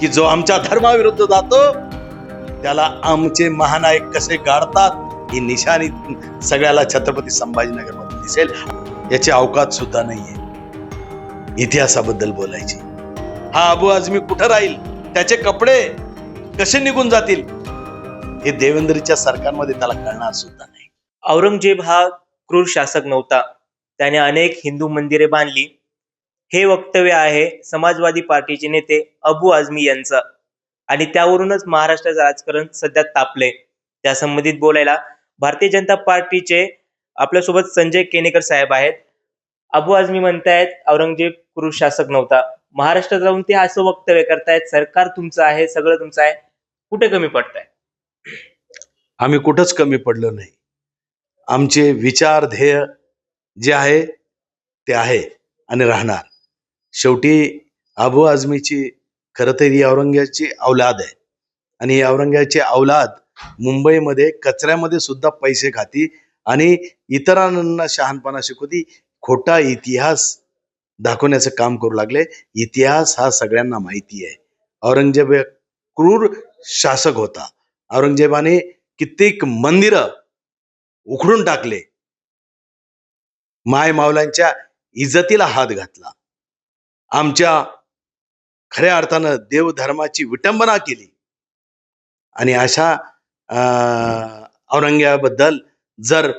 की जो आमच्या धर्माविरुद्ध जातो त्याला आमचे महानायक कसे गाडतात ही निशाणी सगळ्याला छत्रपती संभाजीनगरमध्ये दिसेल. याची अवकात सुद्धा नाहीये. इतिहासाबद्दल बोलायची. हा अबू आजमी कुठं राहील? त्याचे कपडे कसे निघून जातील? हे देवेंद्रच्या सरकारमध्ये त्याला कळणार सुद्धा नाही. औरंगजेब हा क्रूर शासक नव्हता. त्याने अनेक हिंदू मंदिरे बांधली. हे वक्तव्य आहे समाजवादी पार्टीचे नेते अबू आझमी यांचं. आणि त्यावरूनच महाराष्ट्राचं राजकारण सध्या तापले त्या संबंधित बोलायला भारतीय जनता पार्टीचे आपल्यासोबत संजय केनेकर साहेब आहेत. अबू आझमी म्हणतायत औरंगजेब पुरुष शासक नव्हता. महाराष्ट्रात राहून ते असं वक्तव्य करतायत सरकार तुमचं आहे सगळं तुमचं आहे. कुठे कमी पडताय? आम्ही कुठंच कमी पडलो नाही. आमचे विचार ध्येय जे आहे ते आहे आणि राहणार. शेवटी अबू आझमीची खरं तर ही औरंगाची औलाद आहे. आणि ही औरंगाची औलाद मुंबईमध्ये कचऱ्यामध्ये सुद्धा पैसे खाती आणि इतरांना शहाणपणा शिकवती. खोटा इतिहास दाखवण्याचं काम करू लागले. इतिहास हा सगळ्यांना माहिती आहे. औरंगजेब क्रूर शासक होता. औरंगजेबाने कित्येक मंदिर उखडून टाकले. माय मावलांच्या इज्जतीला हात घातला. आमच्या खऱ्या अर्थानं देवधर्माची विटंबना केली. आणि अशा अं, औरंग्याबद्दल जर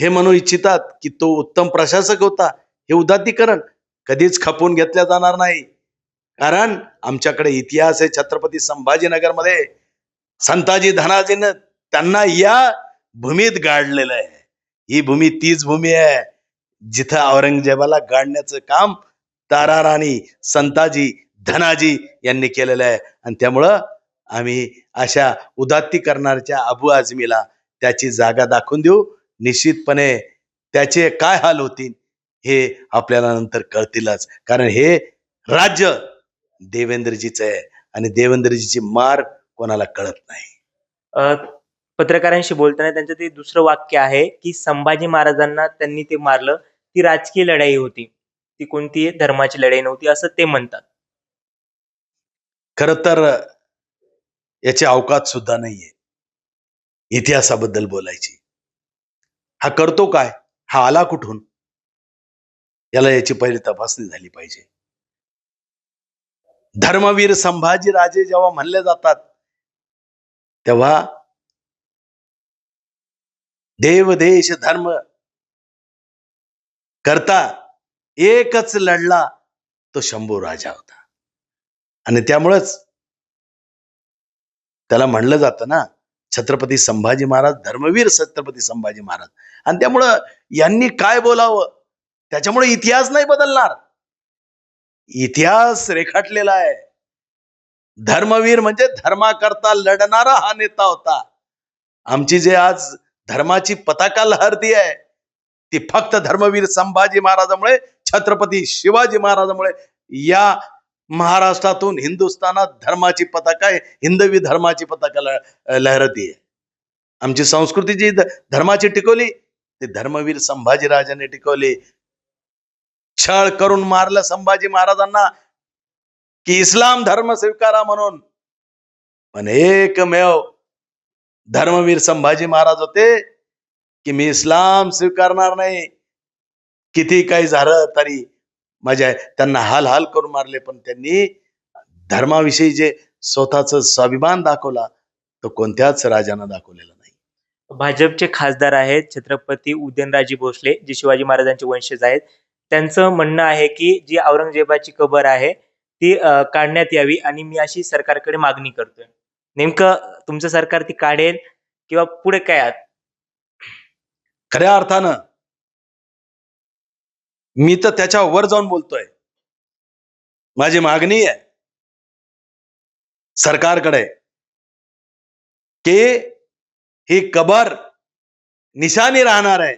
हे म्हणू इच्छितात की तो उत्तम प्रशासक होता हे उदात्तीकरण कधीच खपवून घेतल्या जाणार नाही. कारण आमच्याकडे इतिहास आहे छत्रपती संभाजीनगरमध्ये. संताजी धनाजीनं त्यांना या भूमीत गाडलेलं आहे. ही भूमी तीच भूमी आहे जिथं औरंगजेबाला गाडण्याचं काम तारा राणी संताजी धनाजी यांनी केलेलं आहे. आणि त्यामुळं आम्ही अशा उदात्ती करणाऱ्या अबू आझमीला त्याची जागा दाखवून देऊ. निश्चितपणे त्याचे काय हाल होतील हे आपल्याला नंतर कळतीलच. कारण हे राज्य देवेंद्रजीचं आहे आणि देवेंद्रजीची मार कोणाला कळत नाही. पत्रकारांशी बोलताना त्यांचं ते दुसरं वाक्य आहे की संभाजी महाराजांना त्यांनी ते मारलं. ती राजकीय लढाई होती. ती कोणती धर्माची लढाई नव्हती असं ते म्हणतात. खर तर याची अवकात सुद्धा नाहीये. इतिहासाबद्दल बोलायची. हा करतो काय? हा आला कुठून? याला याची पहिली तपासणी झाली पाहिजे. धर्मवीर संभाजी राजे जेव्हा म्हणले जातात तेव्हा देव देश धर्म करता एकच लढला तो शंभू राजा होता. आणि त्यामुळंच त्याला म्हणलं जातं ना छत्रपती संभाजी महाराज धर्मवीर छत्रपती संभाजी महाराज. आणि त्यामुळं यांनी काय बोलावं? त्याच्यामुळे इतिहास नाही बदलणार. इतिहास रेखाटलेला आहे. धर्मवीर म्हणजे धर्माकरता लढणारा हा नेता होता. आमची जे आज धर्माची पताका लहरती आहे ती फक्त धर्मवीर संभाजी महाराजामुळे छत्रपती शिवाजी महाराजामुळे या महाराष्ट्रातून हिंदुस्थानात धर्माची पताका आहे. हिंदवी धर्माची पताका लहरती आहे. आमची संस्कृती जी धर्माची टिकवली ते धर्मवीर संभाजीराजाने टिकवली. छळ करून मारलं संभाजी महाराजांना की इस्लाम धर्म स्वीकारा म्हणून. पण एकमेव धर्मवीर संभाजी महाराज होते की मी इस्लाम स्वीकारणार नाही. किती काही झालं तरी माझ्या त्यांना हाल हाल करून मारले पण त्यांनी धर्माविषयी जे स्वतःच स्वाभिमान दाखवला तो कोणत्याच राजानं दाखवलेला नाही. भाजपचे खासदार आहेत छत्रपती उदयनराजे भोसले जे शिवाजी महाराजांचे वंशज आहेत. त्यांचं म्हणणं आहे की जी औरंगजेबाची कबर आहे ती काढण्यात यावी आणि मी अशी सरकारकडे मागणी करतोय. नेमकं तुमचं सरकार ती काढेल किंवा पुढे काय? खऱ्या अर्थानं मी तर त्याच्या वर जाऊन बोलतोय. माझी मागणी आहे. सरकारकडे की ही कबर निशाणी राहणार आहे.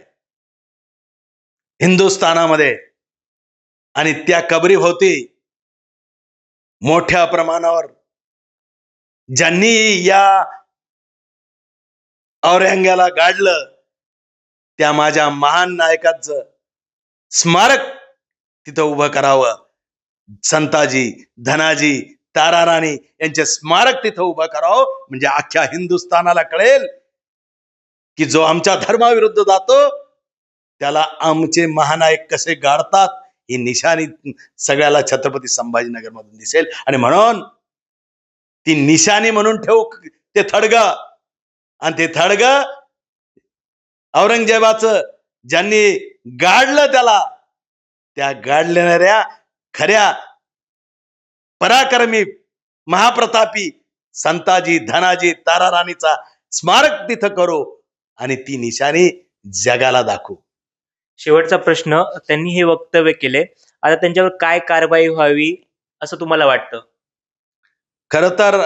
हिंदुस्थानामध्ये. आणि त्या कबरी होती मोठ्या प्रमाणावर. ज्यांनी या औरंग्याला गाडलं त्या माझ्या महान नायकाचं स्मारक तिथं उभं करावं. संताजी धनाजी तारा राणी यांचे स्मारक तिथं उभं करावं. म्हणजे अख्ख्या हिंदुस्थानाला कळेल की जो आमच्या धर्माविरुद्ध जातो त्याला आमचे महानायक कसे गाडतात ही निशाणी सगळ्याला छत्रपती संभाजीनगर मधून दिसेल. आणि म्हणून ती निशाणी म्हणून ठेवू ते थडग. आणि ते थडग औरंगजेबाचं ज्यांनी गाडलं त्याला त्या गाडलेणाऱ्या खऱ्या पराक्रमी महाप्रतापी संताजी धनाजी तारा राणीचा स्मारक तिथं करू आणि ती निशाणी जगाला दाखवू. शेवटचा प्रश्न त्यांनी हे वक्तव्य केले. आता त्यांच्यावर काय कारवाई व्हावी असं तुम्हाला वाटतं? खर तर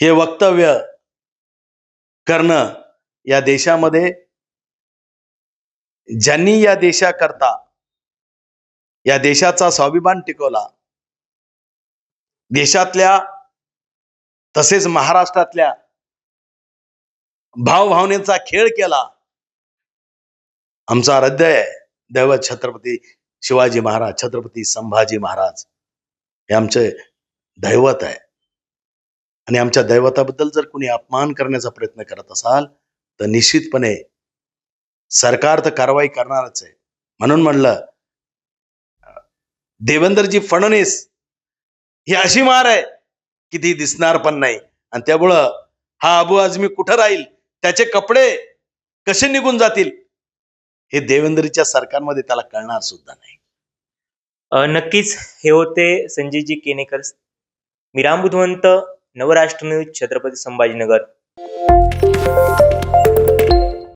हे वक्तव्य करणं या देशामध्ये ज्यांनी या देशाकरता या देशाचा स्वाभिमान टिकवला देशातल्या तसेच महाराष्ट्रातल्या भावभावनेचा खेळ केला आमचा हृदय दैवत छत्रपती शिवाजी महाराज छत्रपती संभाजी महाराज हे आमचे दैवत आहे. आणि आमच्या दैवताबद्दल जर कोणी अपमान करण्याचा प्रयत्न करत असाल तर निश्चितपणे सरकार तर कारवाई करणारच आहे. म्हणून म्हणलं देवेंद्रजी फडणवीस ही अशी मार आहे की ती दिसणार पण नाही. आणि त्यामुळं हा अबू आझमी कुठं राहील? त्याचे कपडे कसे निघून जातील? हे देवेंद्रच्या सरकारमध्ये त्याला कळणार सुद्धा नाही. नक्कीच हे होते संजयजी केनेकर. मी राम बुधवंत नवराष्ट्र न्यूज छत्रपती संभाजीनगर.